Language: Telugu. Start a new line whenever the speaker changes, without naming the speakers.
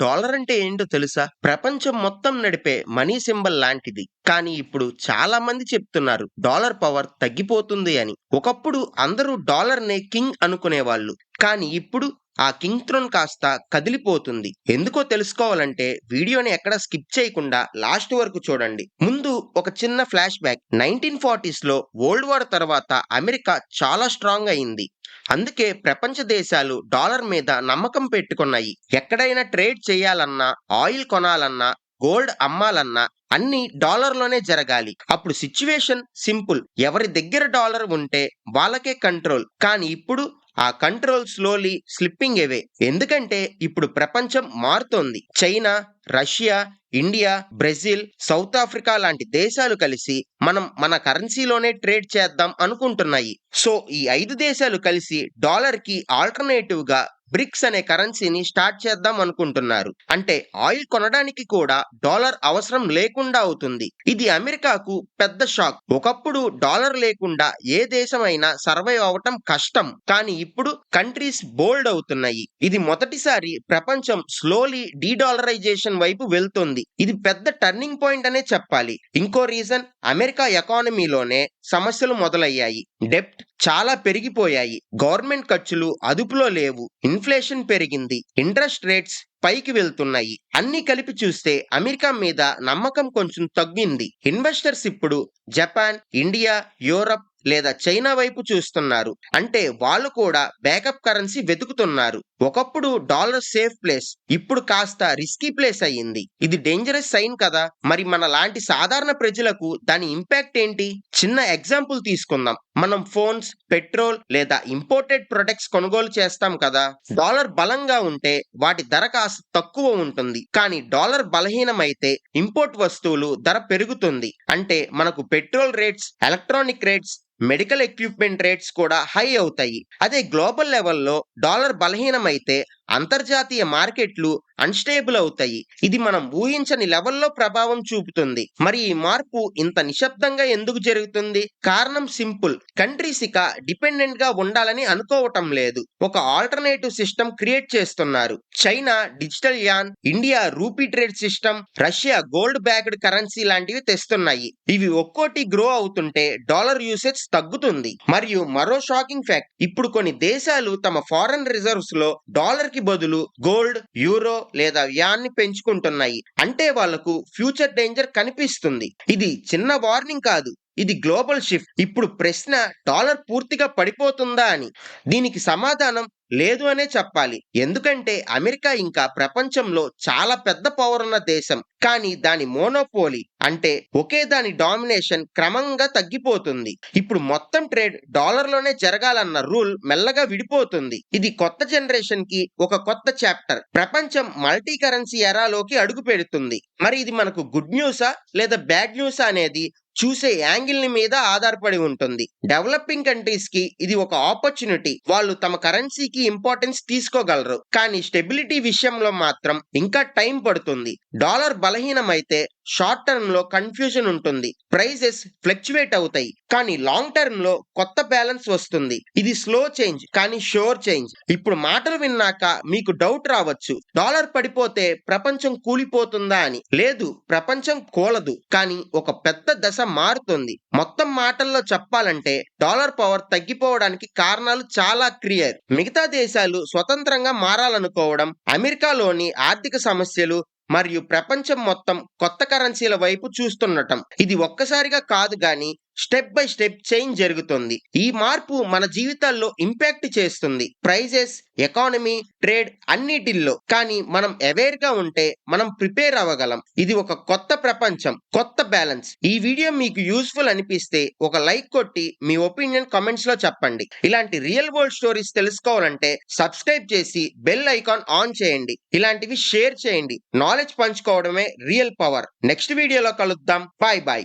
డాలర్ అంటే ఏంటో తెలుసా? ప్రపంచం మొత్తం నడిపే మనీ సింబల్ లాంటిది. కానీ ఇప్పుడు చాలా మంది చెప్తున్నారు డాలర్ పవర్ తగ్గిపోతుంది అని. ఒకప్పుడు అందరూ డాలర్ నే కింగ్ అనుకునేవాళ్ళు. కానీ ఇప్పుడు ఆ కింగ్ థ్రోన్ కాస్త కదిలిపోతుంది. ఎందుకో తెలుసుకోవాలంటే వీడియోని ఎక్కడ స్కిప్ చేయకుండా లాస్ట్ వరకు చూడండి. ముందు ఒక చిన్న ఫ్లాష్ బ్యాక్. నైన్టీన్ ఫార్టీస్లో వరల్డ్ వార్ తర్వాత అమెరికా చాలా స్ట్రాంగ్ అయింది. అందుకే ప్రపంచ దేశాలు డాలర్ మీద నమ్మకం పెట్టుకున్నాయి. ఎక్కడైనా ట్రేడ్ చేయాలన్నా ఆయిల్ కొనాలన్నా గోల్డ్ అమ్మాలన్నా అన్ని డాలర్లోనే జరగాలి. అప్పుడు సిచ్యువేషన్ సింపుల్. ఎవరి దగ్గర డాలర్ ఉంటే వాళ్ళకే కంట్రోల్. కానీ ఇప్పుడు ఆ కంట్రోల్ స్లోలీ స్లిప్పింగ్ అవే ఎందుకంటే ఇప్పుడు ప్రపంచం మారుతోంది. China Russia India Brazil South Africa లాంటి దేశాలు కలిసి మనం మన కరెన్సీలోనే ట్రేడ్ చేద్దాం అనుకుంటున్నాయి. సో ఈ ఐదు దేశాలు కలిసి డాలర్కి ఆల్టర్నేటివ్గా బ్రిక్స్ అనే కరెన్సీని స్టార్ట్ చేద్దాం అనుకుంటున్నారు. అంటే ఆయిల్ కొనడానికి కూడా డాలర్ అవసరం లేకుండా అవుతుంది. ఇది అమెరికాకు పెద్ద షాక్. ఒకప్పుడు డాలర్ లేకుండా ఏ దేశమైనా సర్వైవ్ అవటం కష్టం. కానీ ఇప్పుడు కంట్రీస్ బోల్డ్ అవుతున్నాయి. ఇది మొదటిసారి ప్రపంచం స్లోలీ డీడాలరైజేషన్ వైపు వెళ్తుంది. ఇది పెద్ద టర్నింగ్ పాయింట్ అనే చెప్పాలి. ఇంకో రీజన్ అమెరికా ఎకానమీలోనే సమస్యలు మొదలయ్యాయి. డెప్ట్ చాలా పెరిగిపోయాయి. గవర్నమెంట్ ఖర్చులు అదుపులో లేవు. ఇన్ఫ్లేషన్ పెరిగింది. ఇంట్రెస్ట్ రేట్స్ పైకి వెళ్తున్నాయి. అన్ని కలిపి చూస్తే అమెరికా మీద నమ్మకం కొంచెం తగ్గింది. ఇన్వెస్టర్స్ ఇప్పుడు జపాన్ ఇండియా యూరప్ లేదా చైనా వైపు చూస్తున్నారు. అంటే వాళ్ళు కూడా బ్యాకప్ కరెన్సీ వెతుకుతున్నారు. ఒకప్పుడు డాలర్ సేఫ్ ప్లేస్ ఇప్పుడు కాస్త రిస్కీ ప్లేస్ అయ్యింది. ఇది డేంజరస్ సైన్ కదా? మరి మన లాంటి సాధారణ ప్రజలకు దాని ఇంపాక్ట్ ఏంటి? చిన్న ఎగ్జాంపుల్ తీసుకుందాం. మనం ఫోన్స్ పెట్రోల్ లేదా ఇంపోర్టెడ్ ప్రొడక్ట్స్ కొనుగోలు చేస్తాం కదా? డాలర్ బలంగా ఉంటే వాటి ధర కాస్త తక్కువ ఉంటుంది. కానీ డాలర్ బలహీనమైతే ఇంపోర్ట్ వస్తువులు ధర పెరుగుతుంది. అంటే మనకు petrol rates electronic rates medical equipment rates కూడా హై అవుతాయి. అదే గ్లోబల్ లెవెల్లో డాలర్ బలహీనమైతే అంతర్జాతీయ మార్కెట్లు అన్స్టేబుల్ అవుతాయి. ఇది మనం ఊహించని లెవెల్లో ప్రభావం చూపుతుంది. మరి ఈ మార్పు ఇంత నిశ్శబ్దంగా ఎందుకు జరుగుతుంది? కారణం సింపుల్. కంట్రీస్ ఇక డిపెండెంట్గా ఉండాలని అనుకోవటం లేదు. ఒక ఆల్టర్నేటివ్ సిస్టమ్ క్రియేట్ చేస్తున్నారు. China digital yuan India rupee trade system Russia gold backed currency లాంటివి తెస్తున్నాయి. ఇవి ఒక్కోటి గ్రో అవుతుంటే డాలర్ యూసేజ్ తగ్గుతుంది. మరియు మరో షాకింగ్ ఫ్యాక్ట్ ఇప్పుడు కొన్ని దేశాలు తమ ఫారెన్ రిజర్వ్స్లో డాలర్కి బదులు గోల్డ్ యూరో లేదా యాన్ పెంచుకుంటున్నాయి. అంటే వాళ్ళకు ఫ్యూచర్ డేంజర్ కనిపిస్తుంది. ఇది చిన్న వార్నింగ్ కాదు. ఇది గ్లోబల్ షిఫ్ట్. ఇప్పుడు ప్రశ్న డాలర్ పూర్తిగా పడిపోతుందా అని. దీనికి సమాధానం లేదు అనే చెప్పాలి. ఎందుకంటే అమెరికా ఇంకా ప్రపంచంలో చాలా పెద్ద పవర్ ఉన్న దేశం. కానీ దాని మోనోపోలి అంటే ఒకే దాని డామినేషన్ క్రమంగా తగ్గిపోతుంది. ఇప్పుడు మొత్తం ట్రేడ్ డాలర్లోనే జరగాలన్న రూల్ మెల్లగా విడిపోతుంది. ఇది కొత్త జనరేషన్కి ఒక కొత్త చాప్టర్. ప్రపంచం మల్టీ కరెన్సీ ఎరాలోకి అడుగు పెడుతుంది. మరి ఇది మనకు గుడ్ న్యూసా లేదా బ్యాడ్ న్యూసా అనేది చూసే యాంగిల్ మీద ఆధారపడి ఉంటుంది. డెవలపింగ్ కంట్రీస్కి ఇది ఒక ఆపర్చునిటీ. వాళ్ళు తమ కరెన్సీకి ఇంపార్టెన్స్ తీసుకోగలరు. కానీ స్టెబిలిటీ విషయంలో మాత్రం ఇంకా టైం పడుతుంది. డాలర్ బలహీనమైతే షార్ట్ టర్మ్లో కన్ఫ్యూజన్ ఉంటుంది. ప్రైసెస్ ఫ్లక్చువేట్ అవుతాయి. కానీ లాంగ్ టర్మ్లో కొత్త బ్యాలెన్స్ వస్తుంది. ఇది స్లో చేంజ్ కానీ షోర్ చేంజ్ ఇప్పుడు మాటలు విన్నాక మీకు డౌట్ రావచ్చు. డాలర్ పడిపోతే ప్రపంచం కూలిపోతుందా అని. లేదు ప్రపంచం కూలదు. కానీ ఒక పెద్ద దశ మారుతుంది. మొత్తం మాటల్లో చెప్పాలంటే డాలర్ పవర్ తగ్గిపోవడానికి కారణాలు చాలా క్లియర్ మిగతా దేశాలు స్వతంత్రంగా మారాలనుకోవడం అమెరికాలోని ఆర్థిక సమస్యలు మరియు ప్రపంచం మొత్తం కొత్త కరెన్సీల వైపు చూస్తుండటం ఇది ఒక్కసారిగా కాదు గాని స్టెప్ బై స్టెప్ చేంజ్ జరుగుతుంది. ఈ మార్పు మన జీవితాల్లో ఇంపాక్ట్ చేస్తుంది. ప్రైజెస్ ఎకానమీ ట్రేడ్ అన్నిటిల్లో. కానీ మనం అవేర్గా ఉంటే మనం ప్రిపేర్ అవ్వగలం. ఇది ఒక కొత్త ప్రపంచం కొత్త బ్యాలెన్స్. ఈ వీడియో మీకు యూస్ఫుల్ అనిపిస్తే ఒక లైక్ కొట్టి మీ ఒపీనియన్ కమెంట్స్లో చెప్పండి. ఇలాంటి రియల్ వరల్డ్ స్టోరీస్ తెలుసుకోవాలంటే సబ్స్క్రైబ్ చేసి బెల్ ఐకాన్ ఆన్ చేయండి. ఇలాంటివి షేర్ చేయండి. నాలెడ్జ్ పంచుకోవడమే రియల్ పవర్. నెక్స్ట్ వీడియోలో కలుద్దాం. Bye bye.